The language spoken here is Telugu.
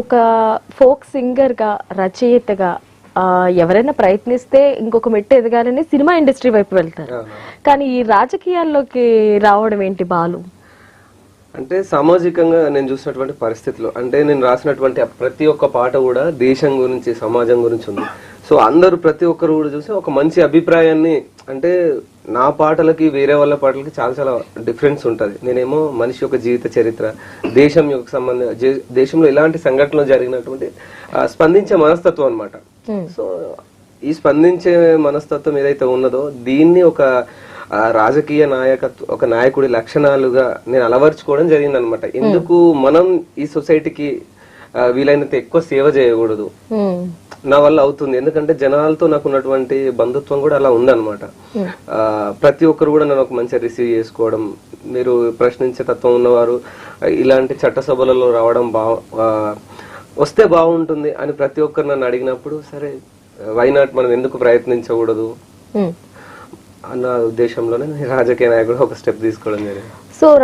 ఒక ఫోక్ సింగర్గా రచయితగా ఎవరైనా ప్రయత్నిస్తే ఇంకొక మెట్టు ఎదగాలని సినిమా ఇండస్ట్రీ వైపు వెళ్తారు. కానీ ఈ రాజకీయాల్లోకి రావడం ఏంటి బాలు అంటే సామాజికంగా నేను చూసినటువంటి పరిస్థితులు అంటే నేను రాసినటువంటి ప్రతి ఒక్క పాట కూడా దేశం గురించి సమాజం గురించి ఉంది. సో అందరూ ప్రతి ఒక్కరు కూడా చూసి ఒక మంచి అభిప్రాయాన్ని అంటే నా పాటలకి వేరే వాళ్ళ పాటలకి చాలా చాలా డిఫరెన్స్ ఉంటుంది. నేనేమో మనిషి యొక్క జీవిత చరిత్ర దేశం యొక్క సంబంధ దేశంలో ఎలాంటి సంఘటనలు జరిగినటువంటి స్పందించే మనస్తత్వం అన్నమాట. సో ఈ స్పందించే మనస్తత్వం ఏదైతే ఉన్నదో దీన్ని ఒక ఆ, రాజకీయ నాయకత్వ ఒక నాయకుడి లక్షణాలుగా నేను అలవర్చుకోవడం జరిగింది అనమాట ఎందుకు మనం ఈ సొసైటీకి వీలైనంత ఎక్కువ సేవ చేయకూడదు? నా వల్ల అవుతుంది. ఎందుకంటే జనాలతో నాకు ఉన్నటువంటి బంధుత్వం కూడా అలా ఉందన్నమాట ఆ, ప్రతి ఒక్కరు కూడా నన్ను ఒక మంచిగా రిసీవ్ చేసుకోవడం మీరు ప్రశ్నించే తత్వం ఉన్నవారు ఇలాంటి చట్టసభలలో రావడం బా వస్తే బాగుంటుంది అని ప్రతి ఒక్కరు నన్ను అడిగినప్పుడు సరే వైనాట్ మనం ఎందుకు ప్రయత్నించకూడదు. అన్న ఉద్దేశంలోనే రాజకీయ నాయకుడు ఒక స్టెప్ తీసుకోవడం జరిగింది. సో